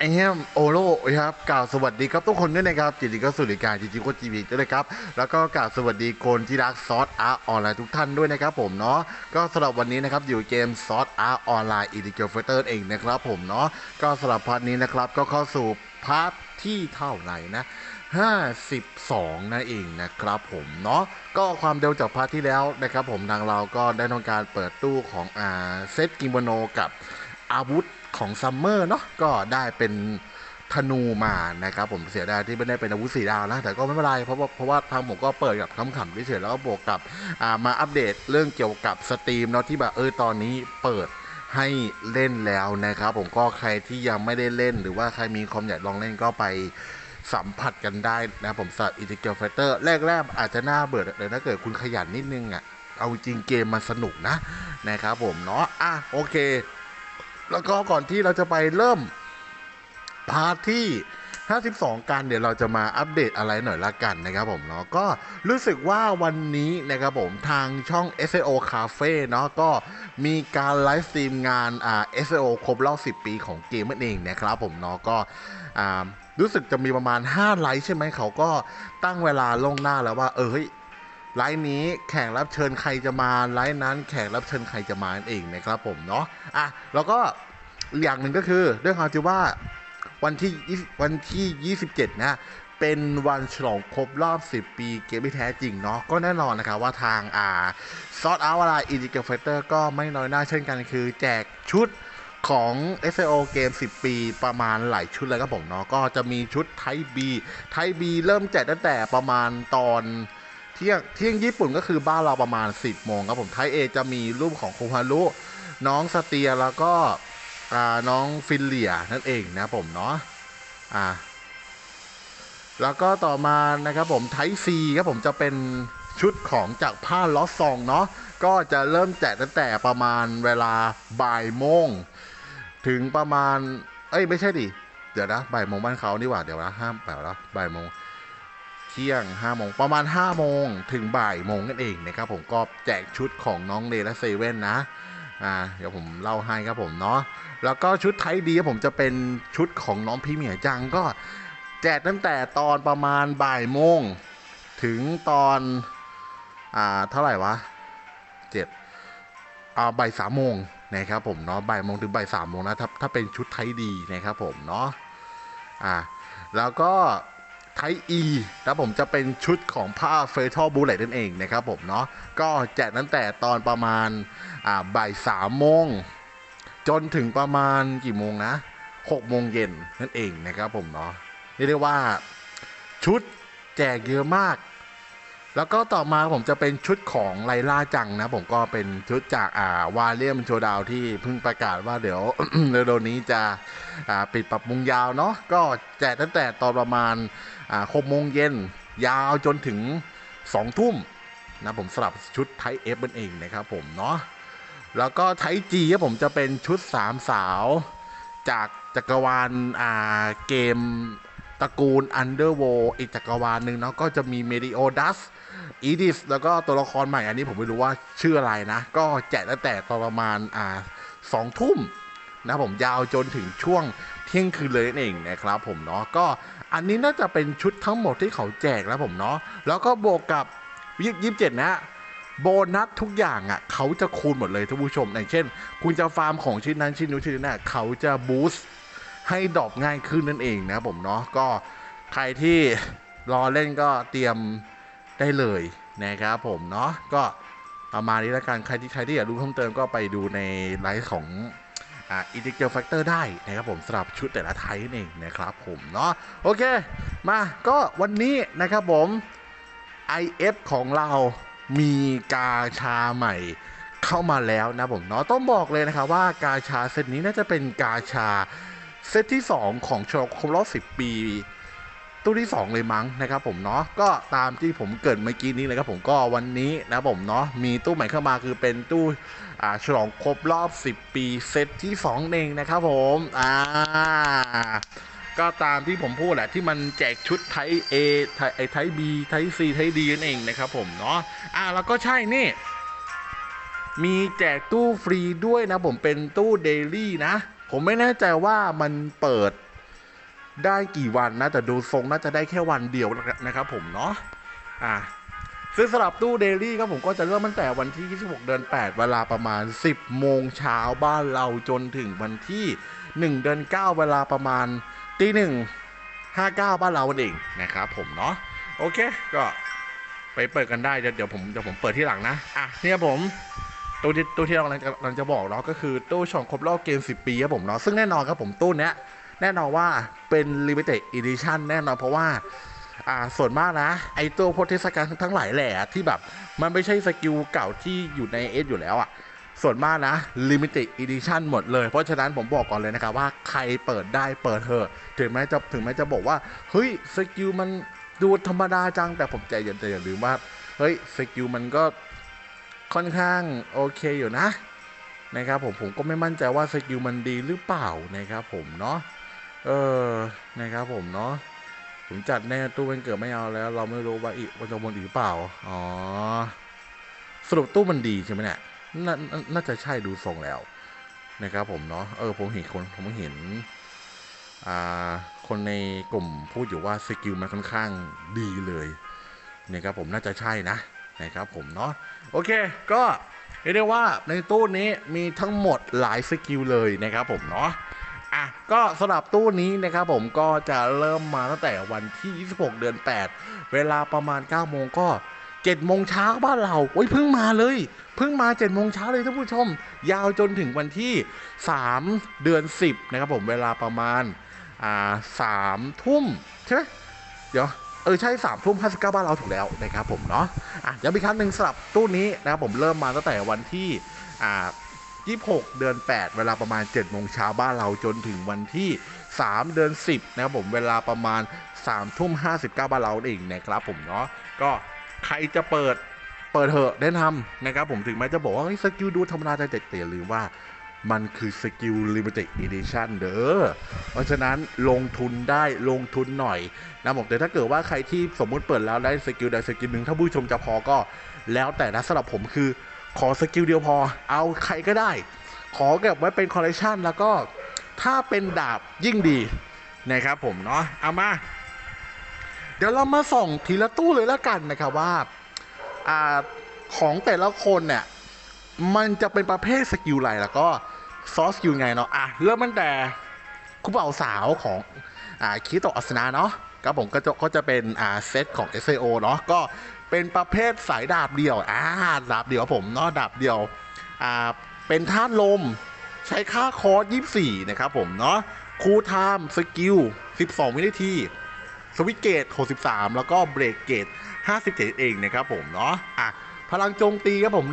ไอมโอโลครับกล่าวสวัสดีครับทุกคนด้วยนะครับจิตดีก็สุริการจริงๆก็จีบีด้วยนะครับแล้วก็กล่าวสวัสดีคนที่รักซอสอาร์ออนไลน์ทุกท่านด้วยนะครับผมเนาะก็สำหรับวันนี้นะครับอยู่เกมซอสอาร์ออนไลน์อีดิเกลเฟเตอร์เองนะครับผมเนาะก็สำหรับพาร์ทนี้นะครับก็เข้าสู่พาร์ทที่เท่าไหร่นะ52นั่นเองนะครับผมเนาะก็ความเร็วจากพาร์ทที่แล้วนะครับผมทางเราก็ได้ทำการเปิดตู้ของอ่าเซตกิโมโนกับอาวุธ ของซัมเมอร์เนาะก็ได้เป็นธนูมานะครับผมเสียดายที่ไม่ได้เป็นอาวุธสีดาวนะ แต่ก็ไม่เป็นไรเพราะว่าเพราะว่าทางผมก็เปิดกับขำๆเฉยๆแล้วก็บวกกับมาอัปเดตเรื่องเกี่ยวกับสตรีมเนาะที่แบบเออตอนนี้เปิดให้เล่นแล้วนะครับ ผมก็ใครที่ยังไม่ได้เล่น หรือว่าใครมีคอมอยากลองเล่นก็ไปสัมผัสกันได้นะผมสำหรับอินทิเกลไฟเตอร์แรกๆอาจจะน่าเบื่อแต่ถ้าเกิดคุณขยันนิดนึงอะเอาจริงเกมมันสนุกนะนะครับผมเนาะอะโอเค แล้วก็ก่อนที่เราจะไปเริ่มพาร์ทที่ 52 กันเดี๋ยวเราจะมาอัปเดตอะไรหน่อยละกันนะครับผมเนาะก็รู้สึกว่าวันนี้นะครับผมทางช่อง SAO Cafe เนาะก็มีการไลฟ์สตรีมงานอ่า SAO ครบรอบ 10 ปีของเกมนั่นเองนะครับผมเนาะก็อ่ารู้สึกจะมีประมาณ 5 ไลฟ์ใช่ไหมเขาก็ตั้งเวลาล่วงหน้าแล้วว่า เออเฮ้ย ไลฟ์นี้แขกรับเชิญใครจะมาไลฟ์นั้นแขกรับเชิญใครจะมาเองนะครับผมเนาะอะแล้วก็อย่างหนึ่งก็คือด้วยความที่ว่าวันที่วันที่ 27 นะเป็นวันฉลองครบรอบ 10 ปีเกมที่แท้จริงเนาะก็แน่นอนนะครับว่าทางอ่าซอสอาร์วาลาอินดิเกเฟเตอร์ก็ไม่น้อยหน้าเช่นกันคือแจกชุดของ SAO เกม 10 ปีประมาณหลายชุดเลยครับผมเนาะก็จะมีชุดไทบีไทบีเริ่มแจกตั้งแต่ประมาณตอน เที่ยงเที่ยงญี่ปุ่นก็คือบ้านเราประมาณ 10โมงครับผมไทยเอจะมีรูปของโคฮารุน้องสเตียแล้วก็น้องฟิลเลียนั่นเองนะผมเนาะอ่าแล้วก็ต่อมานะครับผมไทซีครับผมจะเป็นชุดของจากผ้าล้อซองเนาะก็จะเริ่มแจกตั้งแต่ประมาณเวลาบ่ายโมง ถึงประมาณ เอ้ยไม่ใช่ดิ เดี๋ยวนะบ่ายโมงบ้านเขานี่หว่าเดี๋ยวนะห้ามแบบแล้วบ่ายโมง ที่ยง5โมงประมาณ 5 โมงถึงบ่ายโมงนั่นเองนะครับผมก็แจกชุดของน้องเนและเซเว่นนะอ่าเดี๋ยวผมเล่าให้ครับผมเนาะแล้วก็ชุดไทยดีผมจะเป็นชุดของน้องพี่เหมียจังก็แจกตั้งแต่ตอนประมาณบ่ายโมงถึงตอนอ่าเท่าไหร่วะเจ็ดอ่าบ่ายสามโมงนะครับผมเนาะบ่ายโมงถึงบ่ายสามโมงนะถ้าถ้าเป็นชุดไทยดีนะครับผมเนาะอ่าแล้วก็ ไทอีแล้วผมจะเป็นชุดของผ้าเฟเทอร์บูเลตนั่นเองนะครับผมเนาะก็แจกตั้งแต่ตอนประมาณอ่าบ่ายสามโมง จนถึงประมาณกี่โมงนะหกโมงเย็นนั่นเองนะครับผมเนาะเรียกได้ว่าชุดแจกเยอะมาก แล้วก็ต่อมาผมจะเป็นชุดของไลล่าจังนะ ผมก็เป็นชุดจากอ่าวาเลียมโชดาวที่เพิ่งประกาศว่าเดี๋ยวเร็วๆนี้จะอ่าปิดปรับปรุงยาวเนาะก็แจกตั้งแต่ตอนประมาณอ่าหกโมงเย็นยาวจนถึงสองทุ่มนะผมสลับชุดไทเอฟนั่นเองนะครับผมเนาะแล้วก็ไทจีครับผมจะเป็นชุดสามสาวจากจักรวาลอ่าเกมตระกูล Underworld อีกจักรวาลหนึ่งเนาะก็จะมีเมดิโอดัส อีดิสแล้วก็ตัวละครใหม่อันนี้ผมไม่รู้ว่าชื่ออะไรนะ ก็แจกตั้งแต่ประมาณอ่าสองทุ่มนะผมยาวจนถึงช่วงเที่ยงคืนเลยนั่นเองนะครับผมเนาะก็อันนี้น่าจะเป็นชุดทั้งหมดที่เขาแจกแล้วผมเนาะแล้วก็บวกกับยี่สิบเจ็ดนะโบนัสทุกอย่างอะเขาจะคูณหมดเลยท่านผู้ชมอย่างเช่น คุณจะฟาร์มของชิ้นนั้นชิ้นนู้นชิ้นนี้นเขาจะบูสต์ให้ดอปง่ายขึ้นนั่นเองนะผมเนาะก็ใครที่รอเล่นก็เตรียม ได้เลยนะครับผมเนาะก็ประมาณนี้แล้วกันใครที่ใครที่อยากรู้เพิ่มเติมก็ไปดูในไลฟ์ของอินดิเกลแฟกเตอร์ได้นะครับผมสำหรับชุดแต่ละไทยนั่นเองนะครับผมเนาะโอเค มาก็วันนี้นะครับผม IF ของเรามีกาชาใหม่เข้ามาแล้วนะผมเนาะต้องบอกเลยนะครับว่ากาชาเซตนี้น่าจะเป็นกาชาเซตที่ 2 ของชครบรอบ10 ปี ตู้ที่ 2 เลยมั้งนะครับผมเนาะก็ตามที่ผมเกิดเมื่อกี้นี้เลยครับผมก็วันนี้นะผมเนาะมีตู้ใหม่เข้ามาคือเป็นตู้อ่าฉลองครบรอบ 10 ปีเซตที่2เองนะครับผมอ่าก็ตามที่ผมพูดแหละที่มันแจกชุดไทย A ไทยไทย B ไทย C ไทย D นั่นเองนะครับผมเนาะอ่าแล้วก็ใช่นี่มีแจกตู้ฟรีด้วยนะผมเป็นตู้เดลี่นะ ผมไม่แน่ใจว่ามันเปิด ได้กี่วันนะ แต่ดูทรงน่าจะได้แค่วันเดียวนะครับผมเนาะอะซึ่งสำหรับตู้เดลี่ครับผมก็จะเริ่มตั้งแต่วันที่ 26 เดือน 8 เวลาประมาณ 10 โมงเช้าบ้านเราจนถึงวันที่ 1 เดือน 9 เวลาประมาณตีหนึ่ง59บ้านเราเองนะครับผมเนาะโอเค ก็ไปเปิดกันได้เดี๋ยวผมเดี๋ยวผมเปิดที่หลังนะอะเนี่ยผมตู้ที่ตู้ที่เรากำลังจะกำลังจะบอกเนาะก็คือตู้ฉลองครบรอบเกม 10 ปีครับผมเนาะซึ่งแน่นอนครับผมตู้เนี้ย แน่นอนว่าเป็น limited edition แน่นอนเพราะว่าอ่าส่วนมากนะ ไอตัวพวกเทศกาลทั้งหลายแหละที่แบบ มันไม่ใช่สกิลเก่าที่อยู่ในเอสอยู่แล้วอะ่ะ ส่วนมากนะ limited edition หมดเลย เพราะฉะนั้นผมบอกก่อนเลยนะครับว่าใครเปิดได้เปิดเถอะถึงแม้จะถึงแม้จะบอกว่า เฮ้ยสกิลมันดูธรรมดาจัง แต่ผมใจเย็นแต่อย่าลืมว่า เฮ้ยสกิลมันก็ค่อนข้างโอเคอยู่นะนะครับผมผมก็ไม่มั่นใจว่าสกิลมันดีหรือเปล่านะครับผมเนาะ เออนะครับผมเนาะผมจัดแน่ตู้มันเกิดไม่เอาแล้ว เราไม่รู้ว่าอีกวันจะวนอีกหรือเปล่าอ๋อสรุปตู้มันดีใช่ไหมเนี่ยนนน่าจะใช่ดูทรงแล้ว นะครับผมเนาะเออผมเห็นคนผมเห็นอ่าคนในกลุ่มพูดอยู่ว่าสกิลมันค่อนข้างดีเลยนะครับผมน่าจะใช่นะนะครับผมเนาะโอเค ก็เรียกได้ว่าในตู้นี้มีทั้งหมดหลายสกิลเลยนะครับผมเนาะ อะก็สำหรับตู้นี้นะครับผมก็จะเริ่มมาตั้งแต่วันที่ 26 เดือน 8 เวลาประมาณ 9 โมงก็7โมงเช้าบ้านเราโอ้ยเพิ่งมาเลย เพิ่งมา7โมงเช้าเลยท่านผู้ชม ยาวจนถึงวันที่ 3 เดือน 10 นะครับผมเวลาประมาณอ่าสามทุ่มใช่ไหมเดี๋ยวเออใช่สามทุ่มห้าสิบเก้าบ้านเราถูกแล้วนะครับผมเนาะอะย้ำอีกครั้งหนึ่งสำหรับตู้นี้นะครับผมเริ่มมาตั้งแต่วันที่อ่า 26 เดือน 8 เวลาประมาณ7โมงเช้าบ้านเราจนถึงวันที่ 3 เดือน 10 นะครับผมเวลาประมาณ3ทุ่ม59 บ้านเราเองนะครับผมเนาะก็ใครจะเปิดเปิดเถอะแนะนำนะครับผมถึงแม้จะบอกว่าเฮ้สกิลดูธรรมดาแต่แต่อๆลืมว่ามันคือสกิล limited edition เด้อ เพราะฉะนั้นลงทุนได้ลงทุนหน่อยนะผมแต่ถ้าเกิดว่าใครที่สมมุติเปิดแล้วได้สกิลใดสกิลหนึ่งถ้าผู้ชมจะพอก็แล้วแต่นะสำหรับผมคือ ขอสกิลเดียวพอ เอาใครก็ได้ ขอเก็บไว้เป็นคอลเลคชันแล้วก็ถ้าเป็นดาบยิ่งดีนะครับผมเนาะเอามา เดี๋ยวเรามาส่องทีละตู้เลยแล้วกันนะครับว่าอของแต่ละคนเนี่ย มันจะเป็นประเภทสกิลอะไรแล้วก็ซอสสกิลไงเนาะอะเริ่มตั้งแต่คู่บ่าวสาวของอ่าคิโตอัสนาเนาะครับผมก็จะก็จะเป็นอ่าเซตของ s อ o เนาะก็ เป็นประเภทสายดาบเดียวอ่าดาบเดียวผมเนาะดาบเดียวอ่าเป็นธาตุลมใช้ค่าคอร์ส24 นะครับผมเนาะคูลไทม์สกิล 12 วินาที สวิตเกต 63 แล้วก็เบรกเกต 57 เองนะครับผมเนาะอะพลังโจมตีครับผม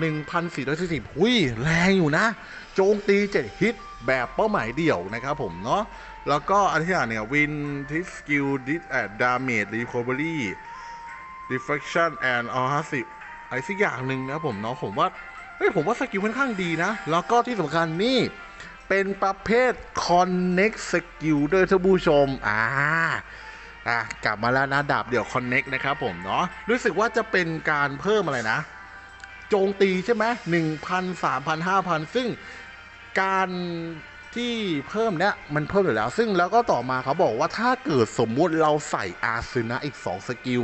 1,440หุ้ย แรงอยู่นะ โจมตี 7 ฮิตแบบเป้าหมายเดี่ยวนะครับผมเนาะแล้วก็อันที่อ่านเนี่ยวินทิสกิลดิสแอดดาเมจรีคอเบอรี่ reflection and all 50อะไรสักอย่างหนึ่งนะผมเนาะผมว่าเฮ้ยผมว่าสกิลค่อนข้างดีนะ แล้วก็ที่สำคัญนี่ เป็นประเภท connect skill ด้วยท่านผู้ชม อ่าอะกลับมาแล้วนะดาบเดี่ยว connect นะครับผมเนาะรู้สึกว่าจะเป็นการเพิ่มอะไรนะ โจมตีใช่ไหมหนึ่งพันสามพันห้าพันซึ่งการที่เพิ่มเนี้ยมันเพิ่มอยู่แล้ว ซึ่งแล้วก็ต่อมาเขาบอกว่าถ้าเกิดสมมุติเราใส่อาซึนะอีก 2 สกิล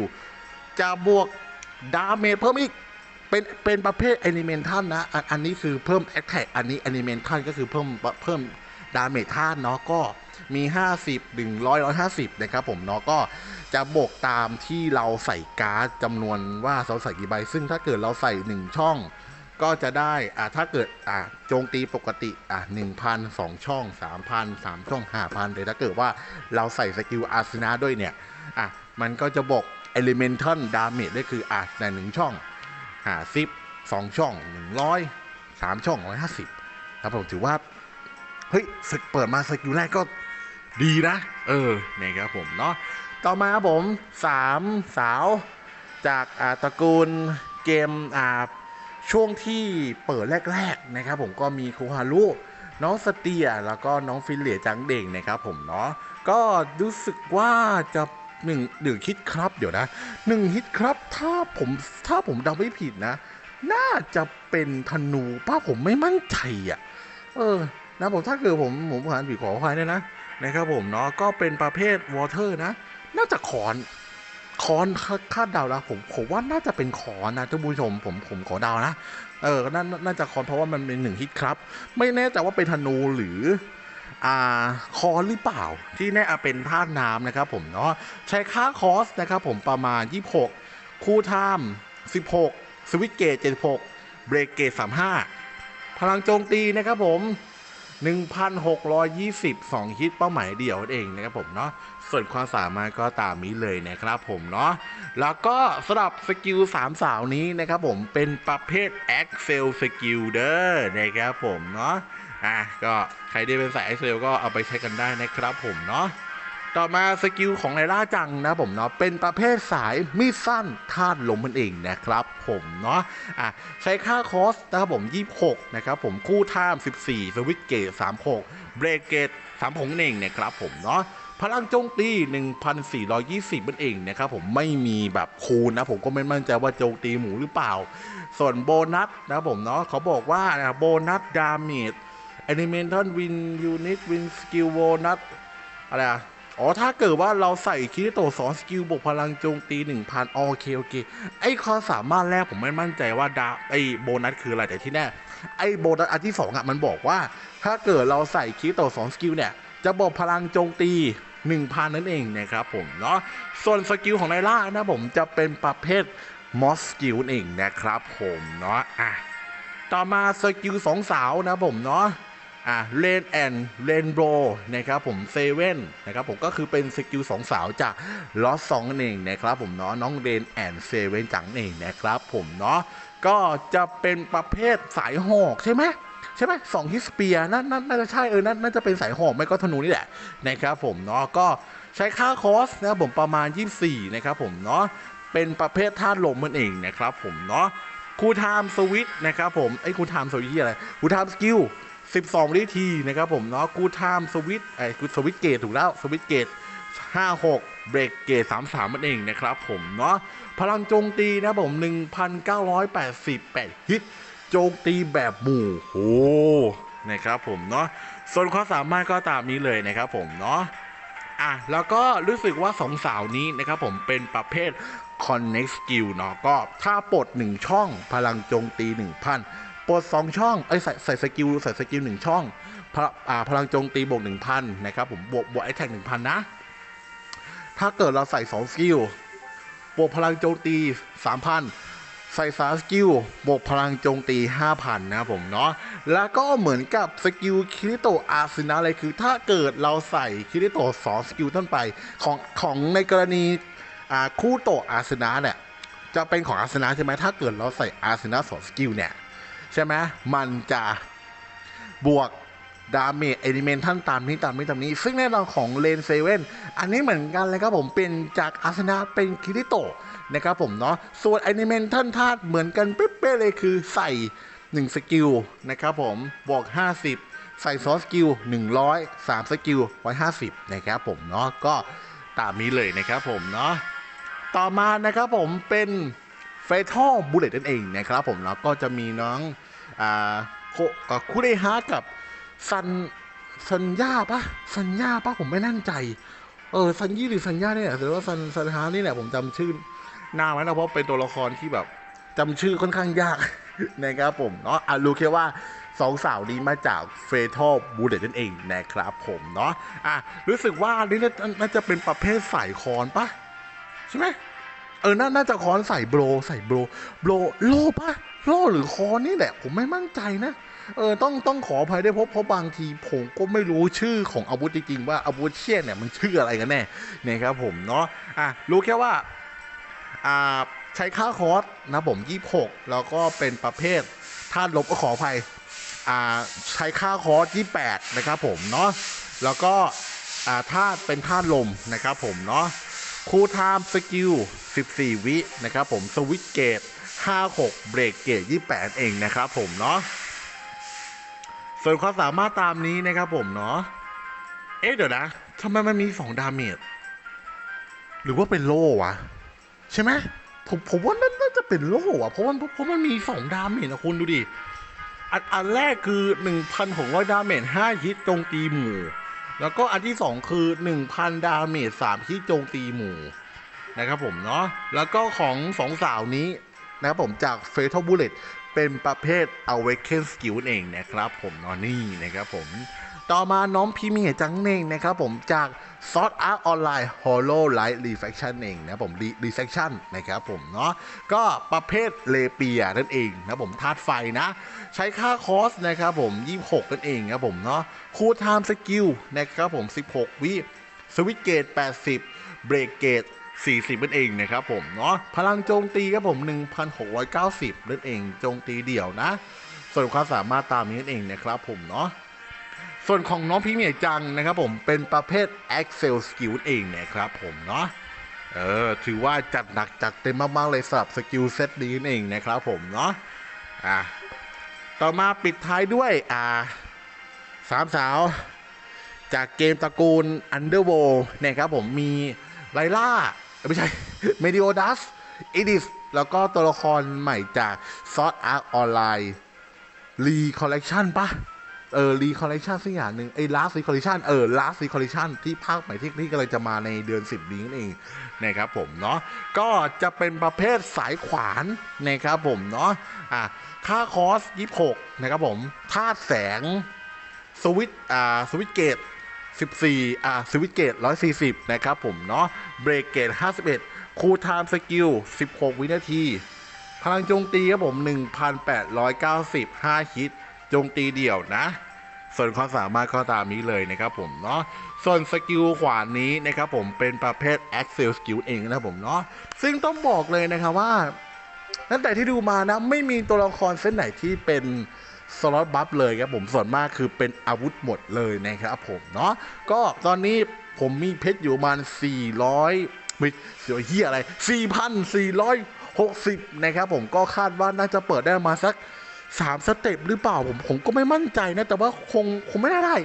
จะบวกดาเมจเพิ่มอีก เป็นเป็นประเภทแอนิเมนทันนะอันนี้คือเพิ่มแอคแท็กอันนี้แอนิเมนทันก็คือเพิ่มเพิ่มดาเมจท่านเนาะก็มี 50 100 150 นะครับผมเนาะก็จะบวกตามที่เราใส่การ์ดจำนวนว่าเราใส่กี่ใบ ซึ่งถ้าเกิดเราใส่ 1 ช่อง ก็จะได้อ่าถ้าเกิดอ่าโจมตีปกติอ่าหนึ่งพันสองช่องสามพันสามช่องห้าพันแต่ถ้าเกิดว่าเราใส่สกิลอาร์ซนาด้วยเนี่ยอะมันก็จะบอก elemental damage ได้คืออะในหนึ่งช่องหาสิบสองช่องหนึ่งร้อยสามช่องร้อยห้าสิบครับผมถือว่า เฮ้ยสึกเปิดมาสกิลแรกก็ดีนะ เออเนี่ยครับผมเนาะต่อมาครับผมสามสาวจากอ่าตระกูลเกมอ่าช่วงที่เปิดแรก ๆ นะครับ ผมก็มีคูฮารุน้องสเตียแล้วก็น้องฟิลเลียจังเด่งนะครับผมเนาะก็รู้สึกว่าจะ หนึ่งหนึ่งฮิตครับเดี๋ยวนะหนึ่งฮิตครับ ถ้าผมถ้าผมเดาไม่ผิดนะ น่าจะเป็นธนูป้าผมไม่มั่นใจอะ เออ นะผมถ้าเกิดผมผมผ่านผิดขออภัยด้วยนะนะครับผมเนาะก็เป็นประเภทวอเตอร์นะ น่าจะคอนคอนคาดเดาแล้วผมผมว่าน่าจะเป็นคอนนะท่านผู้ชมผมผมขอเดานะ เออน่าน่าจะคอนเพราะว่ามันเป็นหนึ่งฮิตครับ ไม่แน่ใจว่าเป็นธนูหรือ คอนหรือเปล่าที่แน่อเป็นธาตุน้ำนะครับผมเนาะใช้ค่าคอสนะครับผมประมาณ 26 คู่ไทม์16 สวิตเกต 76 เบรกเกต 35 พลังโจมตีนะครับผม 1,622ฮิตเป้าหมายเดี่ยวเองนะครับผมเนาะส่วนความสามารถก็ตามนี้เลยนะครับผมเนาะแล้วก็สำหรับสกิล3สาวนี้นะครับผมเป็นประเภท Excel Skill เด้อนะครับผมเนาะ อะก็ใครได้เป็นสาย Excel ก็เอาไปใช้กันได้นะครับผมเนาะต่อมาสกิลของไนล่าจังนะผมเนาะเป็นประเภทสายมีดสั้นธาตุลมมันเองนะครับผมเนาะอะใช้ค่าคอสนะครับผม 26 นะครับผมคู่ท่าม 14 สวิตเกต 36 เบรกเกต36นั่นเองนะครับผมเนาะพลังโจมตี 1,420มันเองนะครับผมไม่มีแบบคูณนะผมก็ไม่มั่นใจว่าโจมตีหมูหรือเปล่า ส่วนโบนัสนะครับผมเนาะเขาบอกว่านะโบนัสดาเมจ แอนิเมชันวินยูนิตวินสกิลโบนัสอะไรอะอ๋อ ถ้าเกิดว่าเราใส่คิริโตสองสกิลบวกพลังโจมตี 1,000โอเค โอเค ไอ้ข้อสามารถแรกผมไม่มั่นใจว่าดาไอ้โบนัสคืออะไรแต่ที่แน่ ไอ้โบนัสอันที่สองอะมันบอกว่า ถ้าเกิดเราใส่คิริโตสองสกิลเนี่ย จะบอกพลังโจมตี 1,000 นั่นเองนะครับผมเนาะส่วนสกิลของไนล่านะผมจะเป็นประเภทมอสสกิลเองนะครับผมเนาะอะต่อมาสกิลสองสาวนะผมเนาะ อะเลนแอนเลนโบนะครับผมเซเว่นนะครับผมก็คือเป็นสกิลสองสาวจากลอสสองนั่นเองนะครับผมเนาะน้องเลนแอนเซเว่นจังนั่เองนะครับผมเนาะก็จะเป็นประเภทสายหอกใช่ไหมใช่ไหมสองฮิสเปียนั่นน่าจะใช่เออนั่นน่าจะเป็นสายหอกไม่ก็ธนูนี่แหละนะครับผมเนาะก็ใช้ค่าคอสนะครับผมประมาณ 24 นะครับผมเนาะเป็นประเภทธาตุลมมันเองนะครับผมเนาะคูลไทม์สวิตนะครับผมไอ้คูลไทม์สวิตอะไรคูลไทม์สกิล 12 วินาทีนะครับผมเนาะกูไทม์สวิตไอ้กูสวิตเกตถูกแล้วสวิตเกต56 เบรกเกต33มันเองนะครับผมเนาะพลังโจมตีนะผม 1,988 ฮิต โจมตีแบบหมู่โอ้นะครับผมเนาะส่วนความสามารถก็ตามนี้เลยนะครับผมเนาะอะแล้วก็รู้สึกว่าสองสาวนี้นะครับผมเป็นประเภท Connect Skill เนาะก็ถ้าปลด 1 ช่องพลังโจมตี 1,000 ปลด2ช่องเอ้ยใส่ใส่สกิลใส่สกิล1ช่องพลอ่าพลังโจมตีบวก1,000นนะครับผมบวกบวกไอแท็ก1,000นนะ ถ้าเกิดเราใส่2สกิลบวกพลังโจมตี3,000ใส่สามสกิลบวกพลังโจมตี 5,000 นะผมเนาะ แล้วก็เหมือนกับสกิลคิริโตอาร์เซนาเลยคือถ้าเกิดเราใส่คิริโตสองสกิลต้นไปของของในกรณีคู่โตอาร์เซนาเนี่ยจะเป็นของอาร์เซนาใช่ไหมถ้าเกิดเราใส่อาร์เซนาสองสกิลเนี่ย ใช่ไหมมันจะบวกดาเมจเอลิเมนท่านตามนี้ตามนี้ตามนี้ ซึ่งแน่นอนของเลนเซเว่นอันนี้เหมือนกันเลยครับผมเป็นจากอาร์เซนาเป็นคิริโตะนะครับผมเนาะส่วนแอนิเมนท่านธาตุเหมือนกันเป๊ะเลยคือใส่ 1 สกิลนะครับผมบวก 50 ใส่ซอสกิล100 3สกิล150 นะครับผมเนาะก็ตามนี้เลยนะครับผมเนาะต่อมานะครับผมเป็น เฟทอลบูเลตนั่นเองนะครับผมแล้วก็จะมีน้องอ่าโคอ่าคุเรฮะกับซันซันย่าปะซันย่าปะผมไม่แน่ใจ เออซันยี่หรือซันย่าเนี่ยหรือว่าซันซันฮานี่แหละผมจำชื่อหน้าไว้นะเพราะเป็นตัวละครที่แบบจำชื่อค่อนข้างยากนะครับผมเนาะอะรู้แค่ว่าสองสาวนี้มาจากเฟทอลบูเลตนั่นเองนะครับผมเนาะอะรู้สึกว่านี่น่าจะเป็นประเภทสายคอนปะใช่ไหม เออ น่าน่าจะคอนใส่โบรใส่โบรโบรโลปะโลหรือคอนนี่แหละ ผมไม่มั่นใจนะ เออ ต้องต้องขออภัยด้วยเพราะเพราะบางทีผมก็ไม่รู้ชื่อของอาวุธจริงๆว่าอาวุธเชี่ยเนี่ยมันชื่ออะไรกันแน่นะครับผมเนาะ อะ รู้แค่ว่า อ่า ใช้ค่าคอร์สนะผม26 แล้วก็เป็นประเภทธาตุลบก็ขออภัย อ่า ใช้ค่าคอร์ส28 นะครับผมเนาะ แล้วก็ อ่า ธาตุเป็นธาตุลมนะครับผมเนาะ คูลไทม์สกิล 14 วินะครับผมสวิตเกต 56 เบรกเกต 28 เองนะครับผมเนาะส่วนความสามารถตามนี้นะครับผมเนาะเอ๊ะเดี๋ยวนะทำไมมันมี 2 ดาเมจหรือว่าเป็นโล่วะ ใช่ไหมผมผมว่านั่นน่าจะเป็นโล่อะเพราะมันเพราะมันมี 2 ดาเมจนะคุณดูดิอันอันแรกคือ 1,600 ดาเมจ5ฮิตโจมตีหมู่ แล้วก็อันที่ 2 คือ 1,000 ดาเมจ3ที่โจมตีหมู่นะครับผมเนาะแล้วก็ของสองสาวนี้นะครับผมจาก Fatal Bullet เป็นประเภท Awaken Skill เองนะครับผมเนาะนี่นะครับผม ต่อมาน้องพิมพ์เหจังเน่งนะครับผมจาก s o r t Art Online Hollow Light Reflection เองนะผม Re- Reflection นะครับผมเนาะก็ประเภทเลเปียนั่นเองนะผมธาตุไฟนะ ใช้ค่าคอสนะครับผม 26 นั่นเองครับผมเนาะคูลไทม์สกิลนะครับผม 16 วิสวิตเกต 80 เบรกเกต40นั่นเองนะครับผมเนาะพลังโจมตีครับผม 1,690นั่นเองโจมตีเดี่ยวนะ ส่วนความสามารถตามนี้นั่นเองนะครับผมเนาะ ส่วนของน้องพี่เมียจังนะครับผมเป็นประเภท Excel Skill เองนะครับผมเนาะเออถือว่าจัดหนักจัดเต็มมาก ๆ เลยสำหรับสกิลเซตนี้เองนะครับผมเนาะอะต่อมาปิดท้ายด้วยอ่าสามสาว จากเกมตระกูล Underworld เนี่ยครับผมมีไลล่า ไม่ใช่เมดิโอดัสอีดิสแล้วก็ตัวละครใหม่จาก s o r t Art Online รีคอลเลกชันปะ เออรีคอลเลกชันสักอย่างหนึ่งไอ้ลาสรีคอลเลกชันเออลาสรีคอลเลกชันที่ภาคใหม่ที่ที่กำลังจะมาในเดือน 10 นี้นั่นเองนะครับผมเนาะก็จะเป็นประเภทสายขวานนะครับผมเนาะอะค่าคอส 26 นะครับผมธาตุแสงสวิตอ่าสวิตเกต 14 อ่าสวิตเกต 140 นะครับผมเนาะเบรกเกต 51 คูลไทม์สกิล 16 วินาที พลังโจมตีครับผม 1,895ฮิต จมตีเดี่ยวนะ ส่วนความสามารถก็ตามนี้เลยนะครับผมเนาะส่วนสกิลขวานนี้นะครับผมเป็นประเภท Axel Skill เองนะครับผมเนาะซึ่งต้องบอกเลยนะครับว่าตั้งแต่ที่ดูมานะ ไม่มีตัวละครเส้นไหนที่เป็นสล็อตบัฟเลยครับผมส่วนมากคือเป็นอาวุธหมดเลยนะครับผมเนาะก็ตอนนี้ผมมีเพชรอยู่ประมาณ 400ไม่เสียเฮียอะไร 4,460 นะครับผมก็คาดว่าน่าจะเปิดได้มาสัก 3สเต็ปหรือเปล่าผมผมก็ไม่มั่นใจนะ แต่ว่าคงคงไม่น่าได้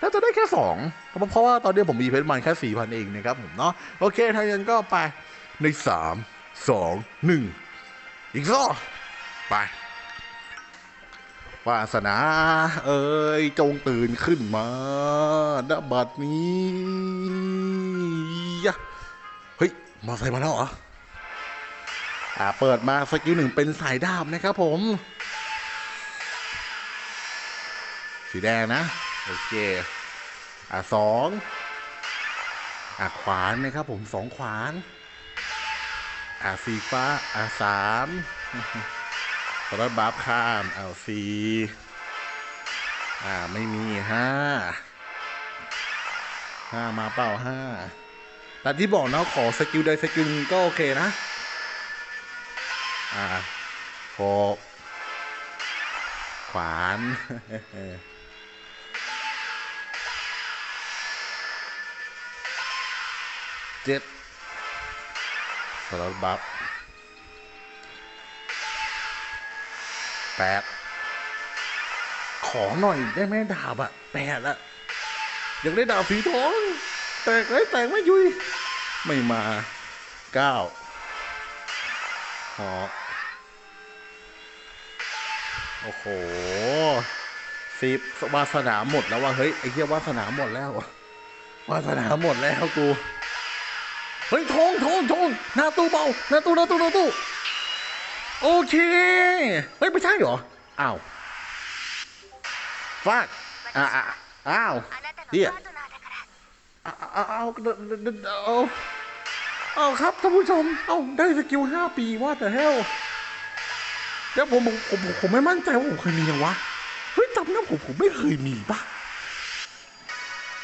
น่าจะได้แค่2เพราะเพราะว่าตอนนี้ผมมีเพชรมันแค่4,000เองนะครับผมเนาะโอเคถ้างนั้นก็ไปใน3 2 1อีกซอไปวาสนา เอ้ย จงตื่นขึ้นมาณบัดนี้ยะเฮ้ย มาใส่มาแล้วเหรอ อ่า เปิดมาสกิลหนึ่งเป็นสายดาบนะครับผม สีแดงนะ โอเค อ่าสองอ่าขวานนะครับผมสองขวาน อ่าสีฟ้า อ่าสามรถบัฟข้ามเอาสี่อ่าไม่มีห้าห้ามาเปล่าห้าแต่ที่บอกนะขอสกิลใดสกิลก็โอเคนะ อ่าหกขวาน เจ็ดสลับบัฟแปดขอหน่อยได้ไหมดาบอะแปดอะอยากได้ดาบสีทองแตกเลยแตกไม่ยุย ไม่มาเก้าหอกโอ้โหสิบวาสนาหมดแล้วว่ะเฮ้ยไอ้เหี้ยวาสนาหมดแล้วอะวาสนาหมดแล้วกู เฮ้ยทงทงทงหน้าตู้เบาหน้าตู้หน้าตู้หน้าตู้โอเคเฮ้ยไม่ใช่เหรออ้าวฟาดอ้าอ้าวเดี๋ยอ้าวเอาเอาครับท่านผู้ชม เอาได้สกิลห้าปีว่าแต่เฮลเดี๋ยวผมผมผมไม่มั่นใจว่าผมเคยมีอย่งวะ เฮ้ยจำนะผมผมไม่เคยมีปะ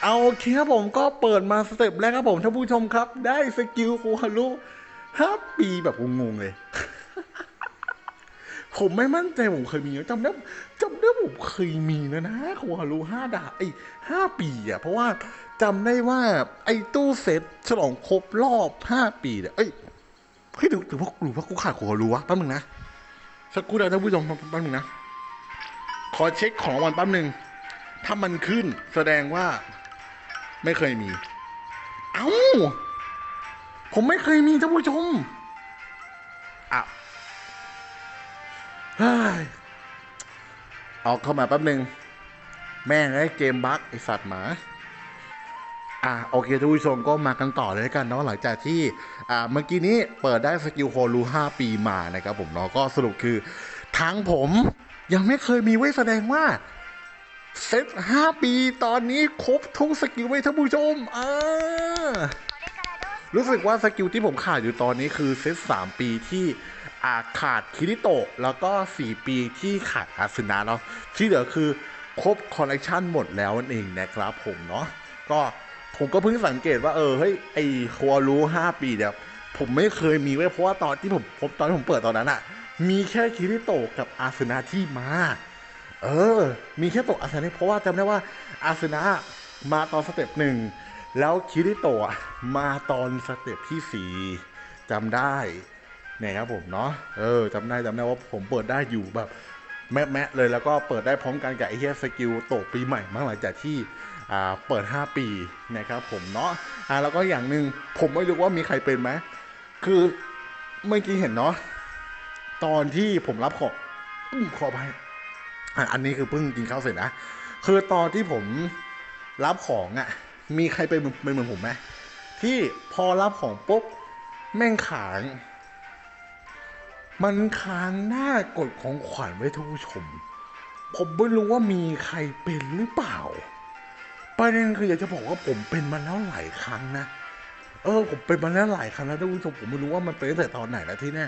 เอาโอเคครับผมก็เปิดมาสเต็ปแรกครับผมท่านผู้ชมครับ ได้สกิลโคฮารุห้าปีแบบงงๆเลย ผมไม่มั่นใจผมเคยมีจำได้จำได้ผมเคยมีนะนะโคฮารุห้าดาไอ้ห้าปีอะ เพราะว่าจำได้ว่า ไอ้ตู้เซตฉลองครบรอบห้าปีเนี่ยเอ้ยเฮ้ยหรือถือว่าหรือว่ากูขาดโคฮารุวะแป๊บนึงนะสักครู่เดียวท่านผู้ชมแป๊บนึงนะขอเช็คของวันแป๊บนึงถ้ามันขึ้นแสดงว่า ไม่เคยมี เอ้า ผมไม่เคยมีท่านผู้ชมอะเฮ้ยออกเข้ามาแป๊บหนึ่ง แม่งไอ้เกมบั๊กไอสัตว์หมาอะโอเคทุกผู้ชมก็มากันต่อเลยกันเนาะหลังจากที่อ่าเมื่อกี้นี้เปิดได้สกิลโฮลู5ปีมานะครับผมเนาะก็สรุปคือ ทั้งผมยังไม่เคยมีไว้แสดงว่า เซต5ปีตอนนี้ครบทุกสกิลไว้ท่านผู้ชมอ่ารู้สึกว่าสกิลที่ผมขาดอยู่ตอนนี้คือเซต3ปีที่อาขาดคิริโตะ แล้วก็ 4 ปีที่ขาดอาสึนะเนาะที่เหลือคือครบคอลเลกชันหมดแล้วนั่นเองนะครับผมเนาะก็ผมก็เพิ่งสังเกตว่าเออเฮ้ยไอโควรู้ 5 ปีเนี่ยผมไม่เคยมีไว้เพราะว่าตอนที่ผมผมตอนที่ผมเปิดตอนนั้นอะมีแค่คิริโตะกับอาสึนะที่มา เออ มีแค่ตกอาสนะเพราะว่าจำได้ว่าอาสนะมาตอนสเต็ปหนึ่งแล้วคิริโตะมาตอนสเต็ปที่สี่จำได้เนี่ยครับผมเนาะเออจำได้จำได้ว่าผมเปิดได้อยู่แบบแมะๆเลยแล้วก็เปิดได้พร้อมกันกับไอเฮียสกิลโตกปีใหม่มากหลังจากที่เปิด 5 ปีนะครับผมเนาะอ่าแล้วก็อย่างหนึ่งผมไม่รู้ว่ามีใครเป็นไหมคือเมื่อกี้เห็นเนาะตอนที่ผมรับของข้อขออภัย อันนี้คือเพิ่งกินข้าวเสร็จนะ คือตอนที่ผมรับของอะ่ะ มีใครเป็นเป็นเหมือนผมไหมที่พอรับของปุ๊บแม่งขาง มันค้างหน้ากดของขวัญไว้ทุกผู้ชม ผมไม่รู้ว่ามีใครเป็นหรือเปล่า ประเด็นคืออยากจะบอกว่าผมเป็นมาแล้วหลายครั้งนะ เออ ผมเป็นมาแล้วหลายครั้งแล้วท่านผู้ชมผมไม่รู้ว่ามันเป็นตั้งแต่ตอนไหนแล้วที่แน่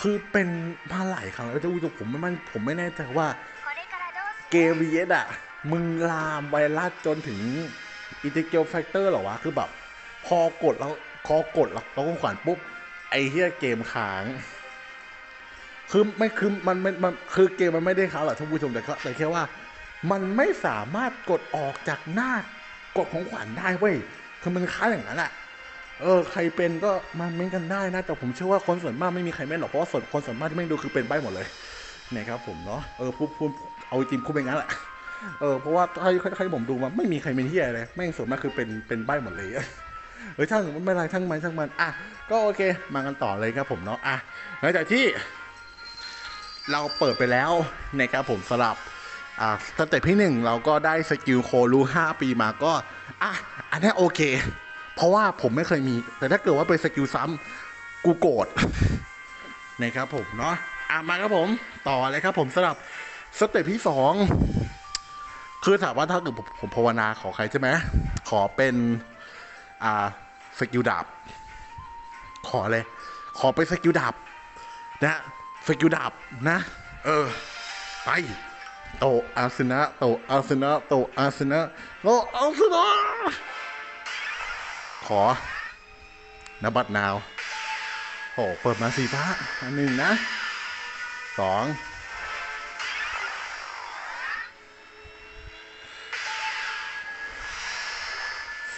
คือเป็นมาหลายครั้งแล้วท่านผู้ชมผมไม่มั่นผมไม่แน่ใจว่า เกมวีเอสอะ มึงลามไวรัสจนถึงอินทิเกลแฟกเตอร์หรอวะ คือแบบ พอกดแล้วพอกดแล้วเราก็ขวานปุ๊บ ไอ้เฮียเกมค้าง คือไม่คือมันมันมันคือเกมมันไม่ได้ค้างหรอกท่านผู้ชมแต่ก็แต่แค่ว่า มันไม่สามารถกดออกจากหน้ากดของขวัญได้เว้ยคือมันค้างอย่างนั้นอะเออใครเป็นก็มาเม้นกันได้นะ แต่ผมเชื่อว่าคนส่วนมากไม่มีใครเม้นหรอกเพราะว่าส่วนคนส่วนมากที่ไม่งดูคือเป็นใบหมดเลยนะครับผมเนาะเออพูดพูด เอาจริงพูดเป็นงั้นแหละเออเพราะว่าถ้าใครผมดูมาไม่มีใครเป็นที่อะไรเลยแม่งส่วนมากคือเป็นเป็นใบหมดเลยเออช่างไม่ไรช่างมันช่างมันอะก็โอเคมากันต่อเลยครับผมเนาะอะหลังจากที่ เราเปิดไปแล้วนะครับผมสลับอ่าสเต็ปที่หนึ่งเราก็ได้สกิลโครูห้าปีมาก็อะอันนี้โอเค เพราะว่าผมไม่เคยมี แต่ถ้าเกิดว่าเป็นสกิลซ้ำกูโกรธนะครับผมเนาะอะมาครับผมต่อเลยครับผมสำหรับ สเต็ปที่สองคือถามว่าถ้าเกิดผมภาวนาขอใครใช่ไหมขอเป็นอ่าสกิลดาบ ขอเลย ขอเป็นสกิลดาบนะสกิลดาบนะ เออ ไป โตอาสนะ โตอาสนะ โตอาสนะโตอาสนะ ขอนบัตนาว โอ้เปิดมาสีฟ้าอันหนึ่งนะสอง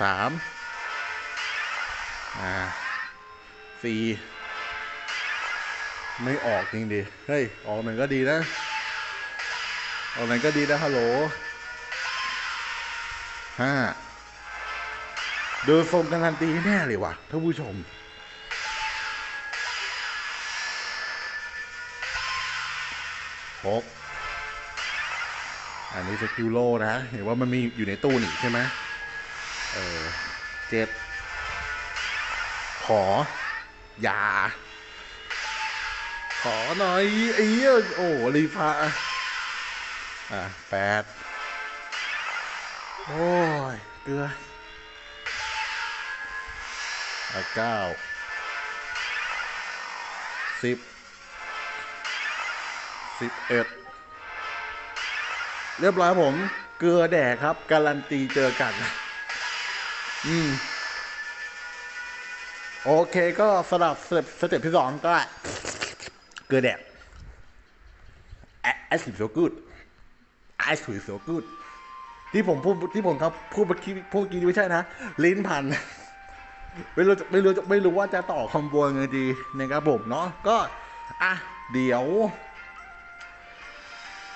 สามอ่าสี่ไม่ออกจริงดิ เฮ้ย ออกหนึ่งก็ดีนะ ออกหนึ่งก็ดีนะฮัลโหลห้าดูทรงการันตีแน่เลยว่ะท่านผู้ชม หก อันนี้สกิลโลนะ เห็นว่ามันมีอยู่ในตู้นี่ใช่ไหม เออเจ็ดขอ อย่า ขอหน่อยไอ้เหี้ยโอ้รีฟ้าอะแปดโอ้ยเกลืออะเก้าสิบสิบเอ็ดเรียบร้อยผมเกลือแดกครับ การันตีเจอกัน อืม โอเคก็สำหรับสเต็ปสเต็ปที่สองก็เกลือแดก I feel so good I feel so good ที่ผมพูดที่ผมครับพูดเมื่อกี้พูดเมื่อกี้ไม่ใช่นะ ลิ้นพันไม่รู้ไม่รู้ไม่รู้ว่าจะต่อคอมโบยังไงดีนะครับผมเนาะก็ อะ เดี๋ยว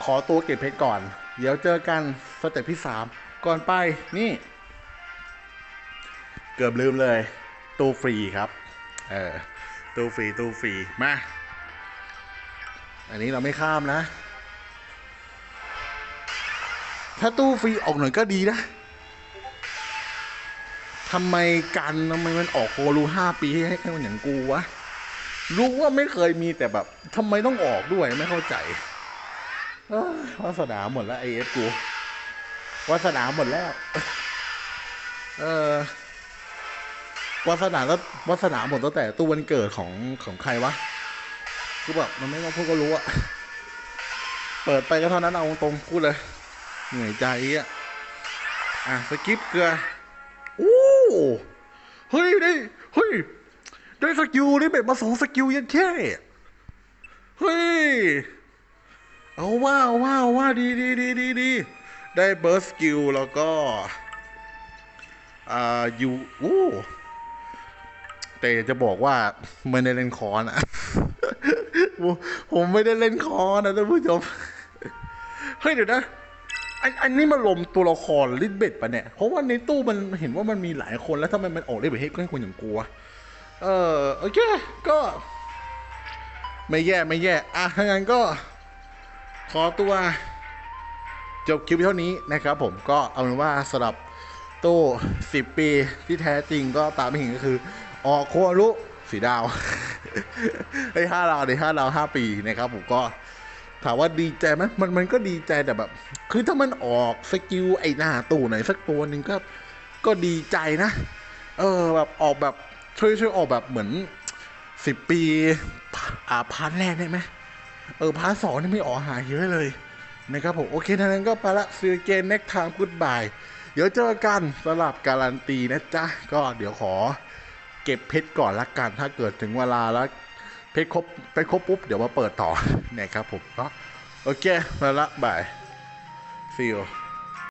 ขอตัวเก็บเพชรก่อน เดี๋ยวเจอกันสเต็ปที่สามก่อนไปนี่ เกือบลืมเลย ตู้ฟรีครับ เออ ตู้ฟรี ตู้ฟรี มา อันนี้เราไม่ข้ามนะ ถ้าตู้ฟรีออกหน่อยก็ดีนะทำไมกันทำไมมันออกโครูห้าปีให้ให้คนอย่างกูวะ รู้ว่าไม่เคยมีแต่แบบทำไมต้องออกด้วยไม่เข้าใจวาสนาหมดแล้วไอเอฟกูวาสนาหมดแล้ว เออ วาสนาแล้ววาสนาหมดตั้งแต่ตู้วันเกิดของของใครวะคือแบบมันไม่ต้องพูดก็รู้อะเปิดไปก็เท่านั้นเอาตรงๆพูดเลย เหนื่อยใจอะอะสกิปเกลือโอ้เฮ้ยได้เฮ้ยได้สกิลได้แบบมาสองสกิลยันแค่เฮ้ยเอาว่าเอาว่าเอาว่าดีดีดีดีดีได้เบิร์สสกิลแล้วก็อ่าอยู่อู้ แต่จะบอกว่าไม่ได้เล่นคอนะผมผมไม่ได้เล่นคอนะท่านผู้ชมเฮ้ยเดี๋ยวนะอันอันนี้มันลมตัวละครลิทเบ็ดปะเนี่ย เพราะว่าในตู้มันเห็นว่ามันมีหลายคนแล้วทำไมมันออกได้แบบให้คนอย่างกูวะเออโอเค ก็ ไม่แย่ไม่แย่ อะถ้างั้นก็ ขอตัว จบคลิปเท่านี้นะครับผมก็เอาเป็นว่าสำหรับตู้สิบปีที่แท้จริงก็ตามที่เห็นก็คือ ออกโครุสีดาวไอ้ห้าดาวในห้าดาวห้าปีนะครับผมก็ถามว่าดีใจไหมมันมันก็ดีใจแต่แบบ คือถ้ามันออกสกิลไอ้หน้าตู้ไหนสักตัวหนึ่งก็ก็ดีใจนะ เออแบบออกแบบช่วยช่วยออกแบบเหมือนสิบปีอ่าพาร์ทแรกได้ไหมเออพาร์ทสองนี่ไม่ออกหายเยอะเลยนะครับผม โอเคทังนั้นก็ไปละซีเกนเน็กทามกูดบาย เดี๋ยวเจอกันสลับการันตีนะจ๊ะ ก็เดี๋ยวขอ เก็บเพชรก่อนละกัน ถ้าเกิดถึงเวลาแล้วเพชรครบเพชรครบปุ๊บเดี๋ยวมาเปิดต่อนะครับผมก็โอเคมาละบาย see you